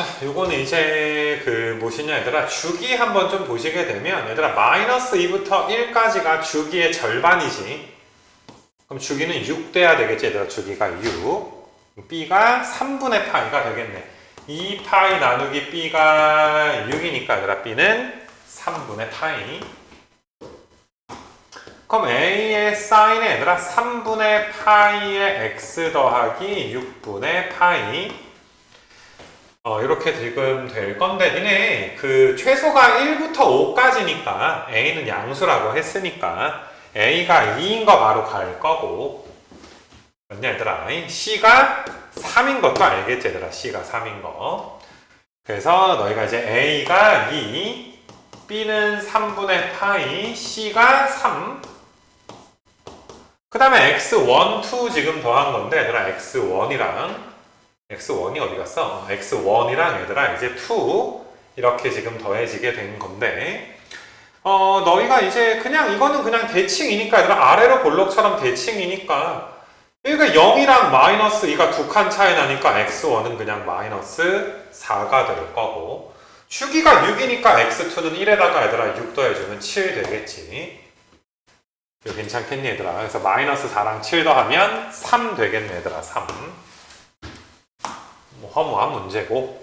자, 요거는 이제 그 뭐시냐 얘들아 주기 한번 좀 보시게 되면 얘들아 마이너스 2부터 1까지가 주기의 절반이지. 그럼 주기는 6 돼야 되겠지 얘들아 주기가 6 B가 3분의 파이가 되겠네. 2파이 나누기 B가 6이니까 얘들아 B는 3분의 파이. 그럼 A의 사인에 얘들아 3분의 파이의 X 더하기 6분의 파이 어, 이렇게 지금 될 건데, 니네, 그, 최소가 1부터 5까지니까, A는 양수라고 했으니까, A가 2인 거 바로 갈 거고, 맞냐, 얘들아? C가 3인 것도 알겠지, 얘들아? C가 3인 거. 그래서 너희가 이제 A가 2, B는 3분의 파이, C가 3. 그 다음에 X1, 2 지금 더한 건데, 얘들아, X1이랑, x1이 어디 갔어? x1이랑 얘들아 이제 2 이렇게 지금 더해지게 된 건데 어 너희가 이제 그냥 이거는 그냥 대칭이니까 얘들아 아래로 볼록처럼 대칭이니까 얘가 0이랑 마이너스 2가 두 칸 차이 나니까 x1은 그냥 마이너스 4가 될 거고 주기가 6이니까 x2는 1에다가 얘들아 6 더해주면 7 되겠지. 괜찮겠니 얘들아? 그래서 마이너스 4랑 7 더하면 3 되겠네 얘들아 3 뭐 허무한 문제고